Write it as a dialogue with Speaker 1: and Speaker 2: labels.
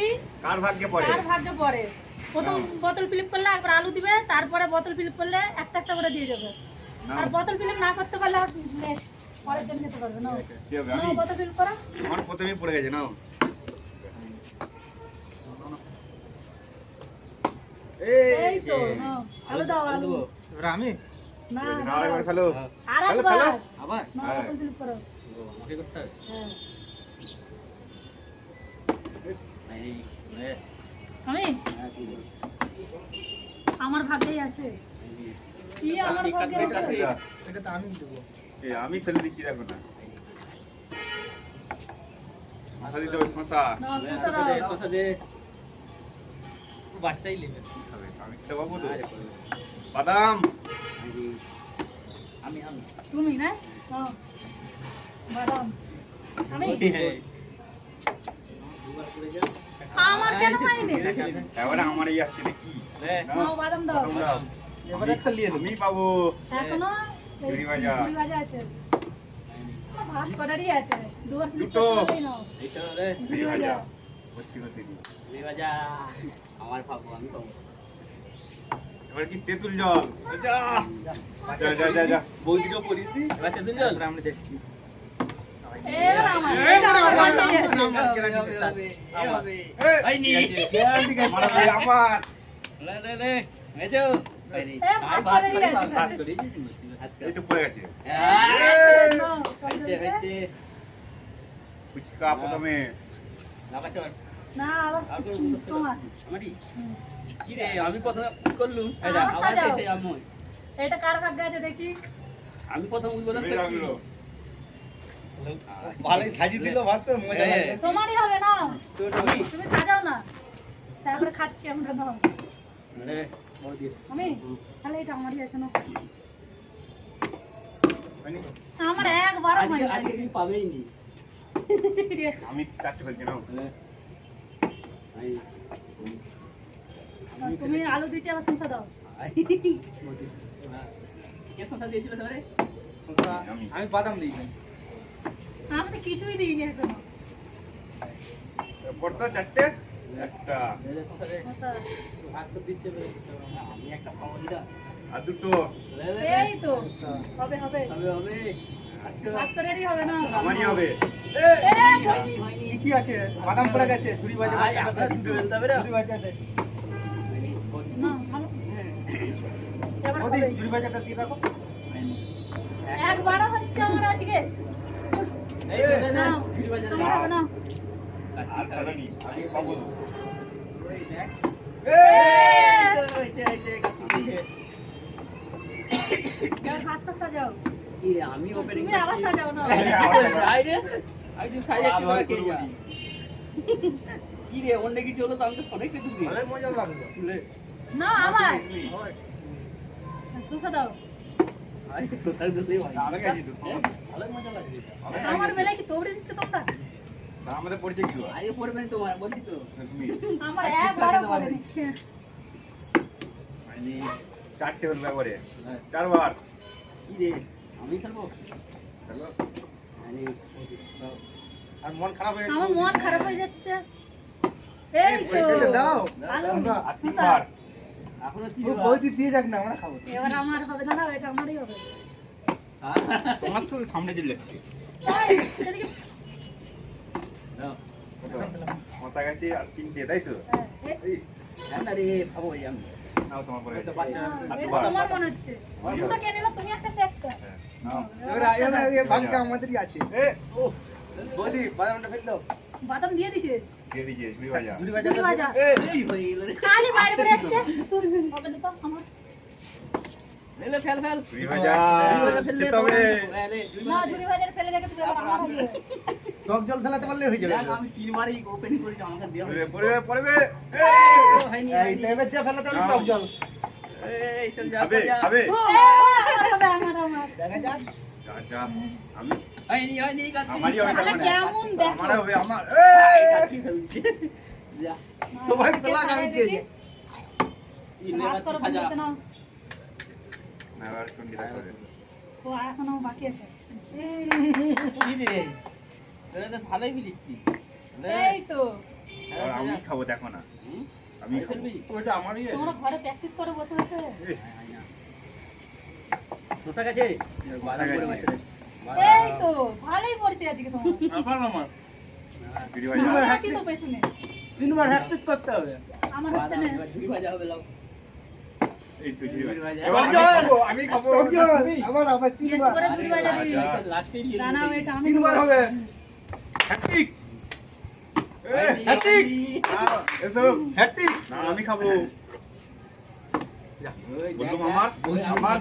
Speaker 1: দেখি
Speaker 2: কার ভাগ্যে পড়ে?
Speaker 1: কার ভাগ্যে পড়ে? প্রথম বোতল ফিলিপ করলে একবার আলু দিবে তারপরে বোতল ফিলিপ করলে একটা একটা করে দিয়ে যাবে আর বোতল ফিলিপ না করতে পারলে আর পরের জন খেতে পারবে না
Speaker 2: কি হবে
Speaker 1: নাও
Speaker 2: আমি
Speaker 1: বোতল ফিলিপ করো।
Speaker 2: আমার প্রথমেই পড়ে গেছে নাও।
Speaker 1: এই তো আলু দাও আলু।
Speaker 3: এবার
Speaker 1: না না,
Speaker 2: ফেলো
Speaker 1: আর
Speaker 2: ফেলো,
Speaker 1: একবার
Speaker 2: ফেলো।
Speaker 3: আবার।
Speaker 1: বোতল ফিলিপ করো।
Speaker 3: আমাকে করতে হবে।
Speaker 1: হ্যাঁ। আমি?
Speaker 3: হ্যাঁ?
Speaker 1: আমার ভাগ্যেই আছে। কি আমার ভাগ্যে আছে?
Speaker 3: এটা তো আমি দেবো।
Speaker 2: এ, আমি ফেলে দিচ্ছি দেখো না। শশা দিতে হবে শশা।
Speaker 3: শসা দে,
Speaker 1: দাও।
Speaker 3: শসা দে। বাচ্চাই নেবে।
Speaker 2: খাবে? আমি খেতে পাবো তো বাদাম।
Speaker 3: আমি আমি
Speaker 1: তুমি না? বাদাম। আমি
Speaker 3: এই, দুবার করে যাও।
Speaker 1: আমার কেন হয়নি?
Speaker 2: এবারে আমারই আসছে
Speaker 3: এ,
Speaker 1: নাও বাদাম দাও।
Speaker 3: এবারে একটা নিয়ে
Speaker 1: এখনও।
Speaker 2: ঝুড়ি ভাজা।
Speaker 1: আছে। ভাস কটারই আছে।
Speaker 2: দুটো।
Speaker 1: নাও।
Speaker 3: এই রে,
Speaker 1: ভাজা।
Speaker 2: ভর্তি করতে
Speaker 3: এই বাজা। আমার পাবো আমি
Speaker 2: এবার কি তেঁতুল জল? যা যা যা যা
Speaker 3: বৌদিরও পরিস এবার তেতুল জল?
Speaker 2: আমরা দেখছি। ফুচকা প্রথমে?
Speaker 3: কি রে, আমি প্রথমে করলুম আমি।
Speaker 1: এটা কার ভাগ্যে আছে দেখি
Speaker 3: আমি প্রথম উদ্বোধন করছি।
Speaker 4: ভালোই সাজিয়ে দিল ভাস্কর মজা
Speaker 3: হ্যাঁ।
Speaker 4: লাগবে
Speaker 1: তোমারই হবে না?
Speaker 3: আমি
Speaker 1: তুমি সাজাও না। তারপরে খাচ্ছি আমরা নাও।
Speaker 3: রে,
Speaker 1: আমি? তাহলে এটা আমারই আছে না আমার একবারও
Speaker 3: আজকে আজকে তুমি পাবেই নি।
Speaker 2: আমি চারটে ফেলছি না
Speaker 1: তুমি আলু দিচ্ছি আবার সংসা দাও।
Speaker 3: কে শসা দিয়েছিল তোমারে?
Speaker 4: শসা,
Speaker 2: আমি।
Speaker 4: বাদাম দিই নাই।
Speaker 1: আমি তো কিছুই দিইনি এখনও
Speaker 2: পড়তো চারটে একটা।
Speaker 3: আমি একটা পাবো
Speaker 2: আর দুটো।
Speaker 1: এই তো হবে হবে
Speaker 3: হবে হবে আজকে
Speaker 1: হবে না
Speaker 2: আমারই হবে
Speaker 4: কি কি আছে বাদাম পড়ে গেছে ঝুড়ি ভাজা
Speaker 3: আয়, আপনার দুটো বেলতে হবে রে।
Speaker 4: ঝুড়ি ভাজাটা
Speaker 3: হয়নি, বৌদি।
Speaker 1: না ভালো এবার
Speaker 4: ওদি
Speaker 1: হবে।
Speaker 4: ঝুড়ি ভাজাটা দিয়ে রাখো
Speaker 1: একবারও হচ্ছে আমার আজকে
Speaker 2: আমি
Speaker 3: কি রে, ওপেনিং
Speaker 1: আবার। সাজাও না
Speaker 3: আমি কে। কি অন্য কিছু হলো তো আমি তো ফোনে কিছু দিই
Speaker 4: মজা লাগল।
Speaker 1: না আবার। শসা দাও আমার বেলায় কি তোবড়ে দিচ্ছ তোমরা
Speaker 2: আমাদের পরিচয় কি
Speaker 3: আগে পড়বেন তোমার বলছি তো
Speaker 1: আমার
Speaker 3: আর কিছু
Speaker 1: একবারও
Speaker 3: লাগাতে
Speaker 1: পড়েনি
Speaker 2: হয়নি। চারটে হলো একবারে। চারবার
Speaker 3: কি রে আমি খেলব? আর
Speaker 4: মন খারাপ হয়ে
Speaker 1: আমার মন খারাপ হয়ে যাচ্ছে এই তো
Speaker 4: দাও
Speaker 2: আর তিনবার
Speaker 3: এখনও
Speaker 4: ও
Speaker 3: তিনবার
Speaker 4: বৌদি দিয়ে যাক না আমরা খাব।
Speaker 1: এবার আমার হবে না না এটা আমারই হবে।
Speaker 2: তোমার সামনে। মশা গেছে আর তিনটে তাই তো?
Speaker 1: হ্যাঁ, এই,
Speaker 2: এই,
Speaker 3: হ্যাঁ না রে খাব আমি।
Speaker 1: হ্যাঁ, বাদাম দিয়ে দিছে
Speaker 2: দিয়ে দিয়েছে ঝুড়ি ভাজা
Speaker 4: ঝুড়ি
Speaker 1: ঝুড়ি
Speaker 4: ভাজাটা
Speaker 1: ভাজা
Speaker 4: দিয়ে-
Speaker 3: এই হয়ে গেল
Speaker 1: খালি বাইরে পড়ে যাচ্ছে হবে তো আমার
Speaker 3: লে ফেল ফেল
Speaker 2: ঝুড়ি
Speaker 3: বাজা ফেললে
Speaker 2: খেতে হবে।
Speaker 3: তোমার- এ, লে, দুই
Speaker 1: না ঝুড়ি ভাজার ফেলে রেখে তুই আমার হবে
Speaker 4: টক জল ফেলাতে পারলে হয়ে যাবে
Speaker 3: আমি তিনবারই ওপেনিং করেছি আমাকে দেওয়া
Speaker 2: পড়বে, পড়বে পড়বে
Speaker 4: এই
Speaker 3: হয়নি।
Speaker 4: তো যা ফেলাতে টক জল
Speaker 3: এই, চল যা,
Speaker 1: হবে আমার আমার
Speaker 4: দেখা যাক
Speaker 2: যা যা আমি
Speaker 3: হয়নি, হয়নি,
Speaker 2: আমারই হবে
Speaker 1: তাহলে
Speaker 2: তার মানে।
Speaker 1: কেমন দেখো
Speaker 2: আমার হবে আমার
Speaker 3: এই,
Speaker 2: এই!
Speaker 3: কাটছি ফেলছি। যা,
Speaker 4: সবাই পেলাক আমি দিয়ে
Speaker 1: করো
Speaker 3: সাজা।
Speaker 1: না। ও এখনও বাকি আছে
Speaker 3: কি রে? তোরা তো ভালোই মিলিচ্ছিস।
Speaker 1: এই তো
Speaker 2: আমি খাব দেখো না আমি খাব?
Speaker 4: ওটা আমারই
Speaker 1: তোমরা ঘরে প্র্যাকটিস করে বসে
Speaker 3: গেছে বাদাম
Speaker 2: গেছে।
Speaker 1: তো ভালোই পড়ছে আজকে তোমার।
Speaker 2: আবার আমার। বিড়ি
Speaker 1: আমি আছি তো পেছনে।
Speaker 4: তিনবার হ্যাটট্রিক করতে হবে।
Speaker 1: আমার হচ্ছে না।
Speaker 3: এবার ভাজা হবে লাও।
Speaker 2: এই তো
Speaker 4: বিড়ি ভাই
Speaker 2: এবার খাব, আমি খাব
Speaker 4: আবার আবার তিনবার।
Speaker 2: আচ্ছা।
Speaker 3: লাস্টেই নিয়ে
Speaker 1: দানা
Speaker 3: নেব।
Speaker 1: ওইটা আমি
Speaker 4: তিনবার হবে।
Speaker 2: হ্যাট্রিক এ,
Speaker 3: এই,
Speaker 2: হ্যাট্রিক
Speaker 3: এই,
Speaker 2: এসো
Speaker 4: হ্যাটট্রিক
Speaker 2: না আমি খাব। আমার,